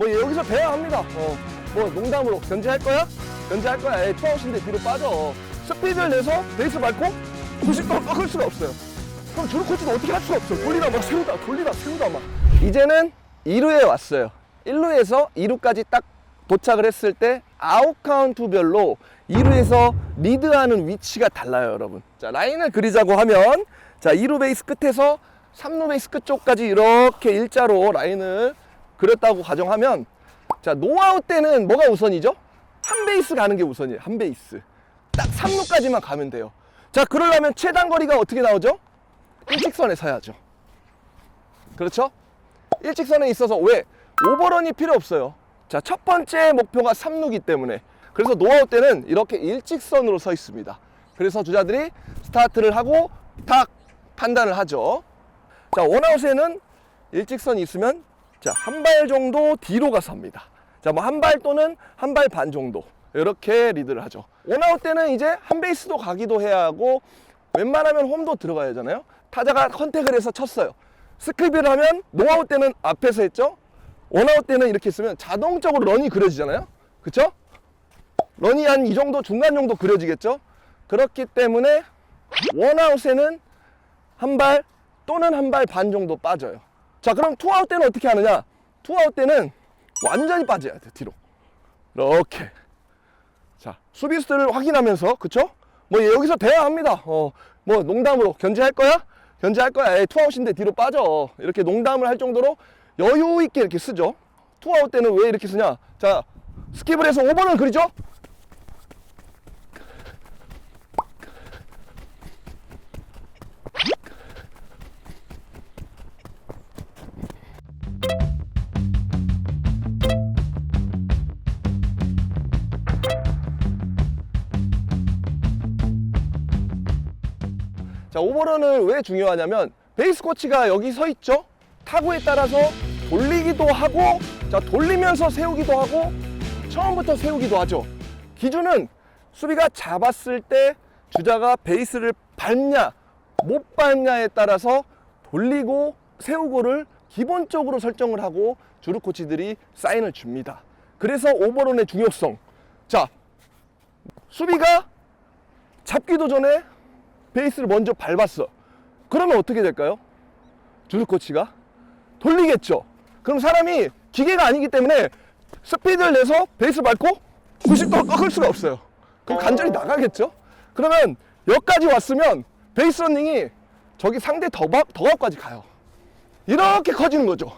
뭐 여기서 대화합니다. 어, 뭐 농담으로 견제할 거야? 견제할 거야. 에 투아웃인데 뒤로 빠져. 스피드를 내서 베이스 밟고 90도로 꺾을 수가 없어요. 그럼 주루 코치도 어떻게 할 수가 없어. 돌리다 막 세우다, 돌리다 세우다 막. 이제는 2루에 왔어요. 1루에서 2루까지 딱 도착을 했을 때 아웃 카운트별로 2루에서 리드하는 위치가 달라요, 여러분. 자, 라인을 그리자고 하면 자, 2루 베이스 끝에서 3루 베이스 끝 쪽까지 이렇게 일자로 라인을 그렸다고 가정하면 자, 노아웃 때는 뭐가 우선이죠? 한 베이스 가는 게 우선이에요. 한 베이스. 딱 3루까지만 가면 돼요. 자, 그러려면 최단 거리가 어떻게 나오죠? 일직선에 서야죠. 그렇죠? 일직선에 있어서 왜? 오버런이 필요 없어요. 자, 첫 번째 목표가 3루기 때문에. 그래서 노아웃 때는 이렇게 일직선으로 서 있습니다. 그래서 주자들이 스타트를 하고 탁 판단을 하죠. 자, 원아웃에는 일직선이 있으면 자, 한 발 정도 뒤로 가서 합니다. 자, 뭐 한 발 또는 한 발 반 정도. 이렇게 리드를 하죠. 원아웃 때는 이제 한 베이스도 가기도 해야 하고 웬만하면 홈도 들어가야 하잖아요. 타자가 컨택을 해서 쳤어요. 스크립을 하면 노아웃 때는 앞에서 했죠. 원아웃 때는 이렇게 있으면 자동적으로 런이 그려지잖아요. 그쵸? 런이 한 이 정도 중간 정도 그려지겠죠. 그렇기 때문에 원아웃에는 한 발 또는 한 발 반 정도 빠져요. 자, 그럼 투아웃 때는 어떻게 하느냐? 투아웃 때는 완전히 빠져야 돼, 뒤로. 이렇게. 자, 수비수들을 확인하면서, 그쵸? 뭐 여기서 대화합니다. 어, 뭐 농담으로 견제할 거야? 견제할 거야. 에이, 투아웃인데 뒤로 빠져. 이렇게 농담을 할 정도로 여유 있게 이렇게 쓰죠. 투아웃 때는 왜 이렇게 쓰냐? 자, 스킵을 해서 5번을 그리죠? 자, 오버런은 왜 중요하냐면 베이스 코치가 여기 서 있죠. 타구에 따라서 돌리기도 하고 자, 돌리면서 세우기도 하고 처음부터 세우기도 하죠. 기준은 수비가 잡았을 때 주자가 베이스를 밟냐 못 밟냐에 따라서 돌리고 세우고를 기본적으로 설정을 하고 주루 코치들이 사인을 줍니다. 그래서 오버런의 중요성. 자, 수비가 잡기도 전에 베이스를 먼저 밟았어. 그러면 어떻게 될까요? 주루 코치가 돌리겠죠. 그럼 사람이 기계가 아니기 때문에 스피드를 내서 베이스 밟고 90도로 꺾을 수가 없어요. 그럼 간절히 나가겠죠. 그러면 여기까지 왔으면 베이스 러닝이 저기 상대 더갑, 더갑까지 가요. 이렇게 커지는 거죠.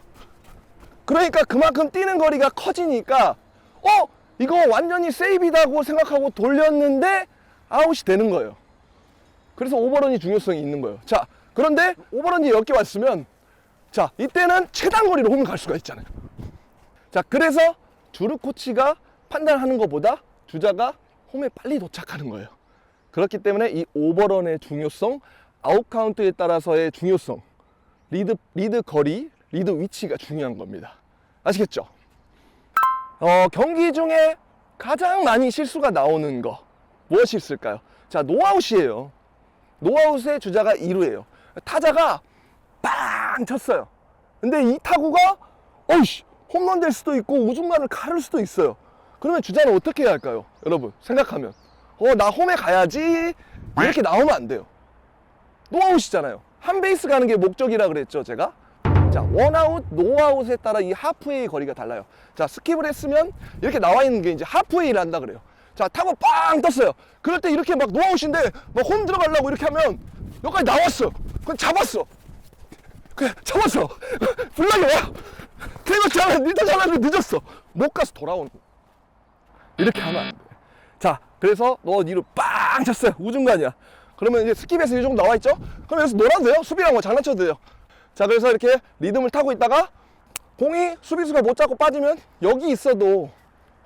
그러니까 그만큼 뛰는 거리가 커지니까 어 이거 완전히 세이비다고 생각하고 돌렸는데 아웃이 되는 거예요. 그래서 오버런이 중요성이 있는 거예요. 자, 그런데 오버런이 10개 왔으면 자, 이때는 최단 거리로 홈을 갈 수가 있잖아요. 자, 그래서 주루 코치가 판단하는 것보다 주자가 홈에 빨리 도착하는 거예요. 그렇기 때문에 이 오버런의 중요성, 아웃 카운트에 따라서의 중요성, 리드 리드 거리, 리드 위치가 중요한 겁니다. 아시겠죠? 어, 경기 중에 가장 많이 실수가 나오는 거 무엇이 있을까요? 자, 노아웃이에요. 노아웃의 주자가 2루예요. 타자가 빵 쳤어요. 근데 이 타구가 어이씨 홈런 될 수도 있고 우중간을 가를 수도 있어요. 그러면 주자는 어떻게 해야 할까요? 여러분 생각하면 어 나 홈에 가야지 이렇게 나오면 안 돼요. 노아웃이잖아요. 한 베이스 가는 게 목적이라 그랬죠 제가. 자 원아웃, 노아웃에 따라 이 하프웨이 거리가 달라요. 자 스킵을 했으면 이렇게 나와 있는 게 이제 하프웨이를 한다 그래요. 자 타고 빵 떴어요. 그럴 때 이렇게 막 노아웃인데 막 홈 들어가려고 이렇게 하면 여기까지 나왔어. 그럼 잡았어. 그래 잡았어. 블락이 와. 그리고 잘니터 잘하는데 늦었어. 못 가서. 거야. 이렇게 하면 안 돼. 자, 그래서 너 니로 빵 쳤어요. 우중간이야. 그러면 이제 스킵에서 이 정도 나와 있죠? 그럼 여기서 놀아도 돼요. 수비랑 뭐 장난쳐도 돼요. 자, 그래서 이렇게 리듬을 타고 있다가 공이 수비수가 못 잡고 빠지면 여기 있어도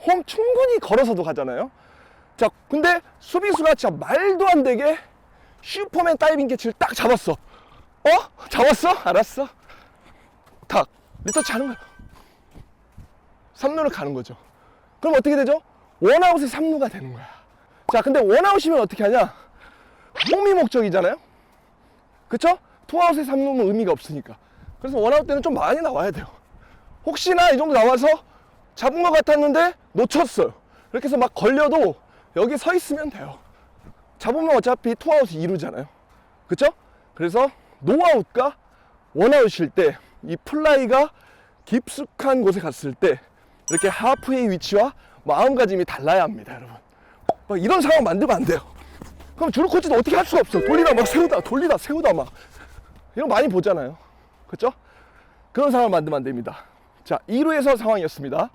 홈 충분히 걸어서도 가잖아요. 자, 근데 수비수가 진짜 말도 안 되게 슈퍼맨 다이빙 캐치를 딱 잡았어. 어? 잡았어? 알았어. 탁. 리터치 하는 거야. 3루를 가는 거죠. 그럼 어떻게 되죠? 원아웃에 3루가 되는 거야. 자, 근데 원아웃이면 어떻게 하냐? 홈이 목적이잖아요? 그쵸? 투아웃에 3루면 의미가 없으니까. 그래서 원아웃 때는 좀 많이 나와야 돼요. 혹시나 이 정도 나와서 잡은 것 같았는데 놓쳤어요. 이렇게 해서 막 걸려도 여기 서 있으면 돼요. 잡으면 어차피 투아웃 이루잖아요. 그쵸? 그래서 노아웃과 원아웃일 때 이 플라이가 깊숙한 곳에 갔을 때 이렇게 하프의 위치와 마음가짐이 달라야 합니다, 여러분. 막 이런 상황 만들면 안 돼요. 그럼 주루 코치도 어떻게 할 수가 없어. 돌리다 막 세우다, 돌리다 세우다 막. 이런 거 많이 보잖아요. 그쵸? 그런 상황을 만들면 안 됩니다. 자, 2루에서 상황이었습니다.